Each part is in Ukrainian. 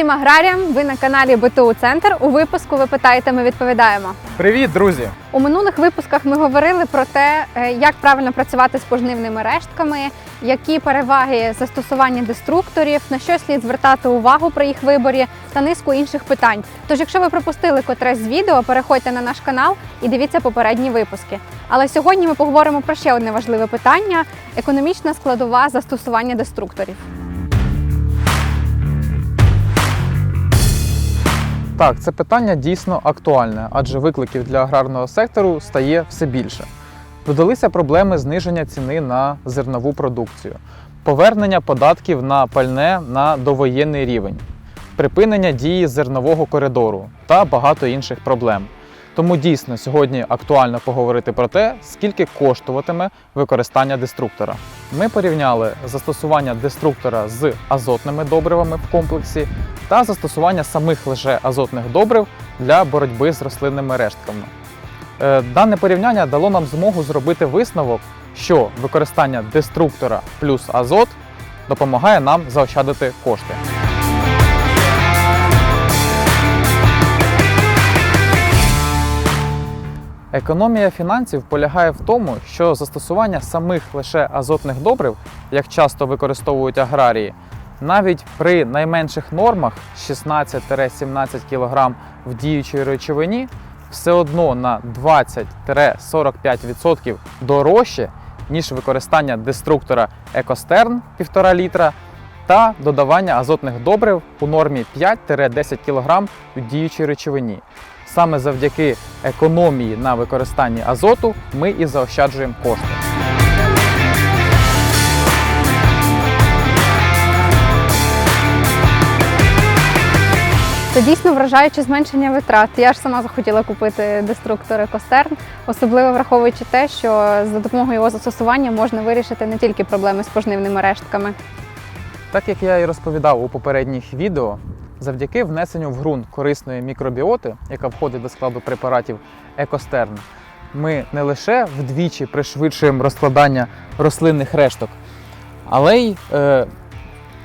всім аграріям! Ви на каналі БТУ Центр. У випуску ви питаєте, ми відповідаємо. Привіт, друзі! У минулих випусках ми говорили про те, е, як правильно працювати з пожнивними рештками, які переваги застосування деструкторів, на що слід звертати увагу при їх виборі та низку інших питань. Тож, якщо ви пропустили котресь з відео, переходьте на наш канал і дивіться попередні випуски. Але сьогодні ми поговоримо про ще одне важливе питання економічна складова застосування деструкторів. Так, це питання дійсно актуальне, адже викликів для аграрного сектору стає все більше. Додалися проблеми зниження ціни на зернову продукцію, повернення податків на пальне на довоєнний рівень, припинення дії зернового коридору та багато інших проблем. Тому дійсно сьогодні актуально поговорити про те, скільки коштуватиме використання деструктора. Ми порівняли застосування деструктора з азотними добривами в комплексі та застосування самих лише азотних добрив для боротьби з рослинними рештками. Е, Дане порівняння дало нам змогу зробити висновок, що використання деструктора плюс азот допомагає нам заощадити кошти. Економія фінансів полягає в тому, що застосування самих лише азотних добрив, як часто використовують аграрії, навіть при найменших нормах 16-17 кг в діючій речовині все одно на 20-45% дорожче, ніж використання деструктора Екостерн 1,5 літра та додавання азотних добрив у нормі 5-10 кг у діючій речовині. Саме завдяки економії на використанні азоту ми і заощаджуємо кошти. Це дійсно вражаюче зменшення витрат. Я ж сама захотіла купити деструктор Екостерн, особливо враховуючи те, що за допомогою його застосування можна вирішити не тільки проблеми з пожнивними рештками. Так як я і розповідав у попередніх відео, завдяки внесенню в ґрунт корисної мікробіоти, яка входить до складу препаратів Екостерн, ми не лише вдвічі пришвидшуємо розкладання рослинних решток, але й е,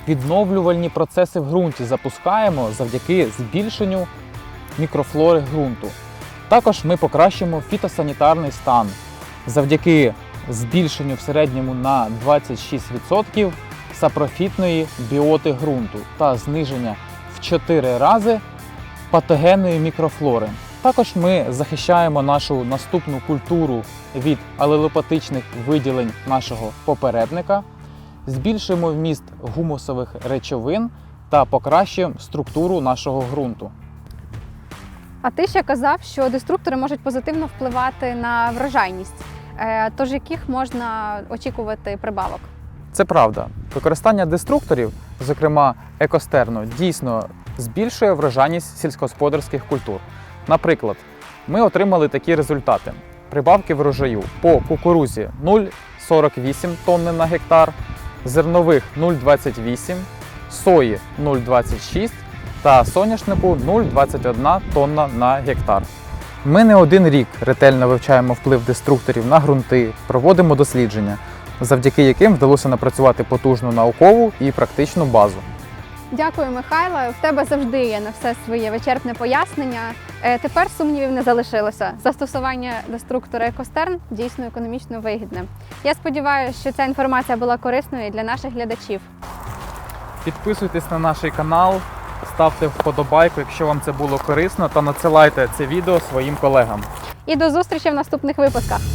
відновлювальні процеси в ґрунті запускаємо завдяки збільшенню мікрофлори ґрунту. Також ми покращуємо фітосанітарний стан завдяки збільшенню в середньому на 26% сапрофітної біоти ґрунту та зниження 4 рази патогенної мікрофлори. Також ми захищаємо нашу наступну культуру від алелопатичних виділень нашого попередника, збільшуємо вміст гумусових речовин та покращуємо структуру нашого ґрунту. А ти ще казав, що деструктори можуть позитивно впливати на врожайність. Е, Тож яких можна очікувати прибавок? Це правда. Використання деструкторів, зокрема екостерну, дійсно збільшує врожайність сільськогосподарських культур. Наприклад, ми отримали такі результати: прибавки врожаю по кукурузі 0,48 тонни на гектар, зернових 0,28, сої 0,26 та соняшнику 0,21 тонна на гектар. Ми не один рік ретельно вивчаємо вплив деструкторів на ґрунти, проводимо дослідження, завдяки яким вдалося напрацювати потужну наукову і практичну базу. Дякую, Михайло. В тебе завжди є на все своє вичерпне пояснення. Е, Тепер сумнівів не залишилося. Застосування деструктора Екостерн дійсно економічно вигідне. Я сподіваюся, що ця інформація була корисною для наших глядачів. Підписуйтесь на наш канал, ставте вподобайку, якщо вам це було корисно, та надсилайте це відео своїм колегам. І до зустрічі в наступних випусках.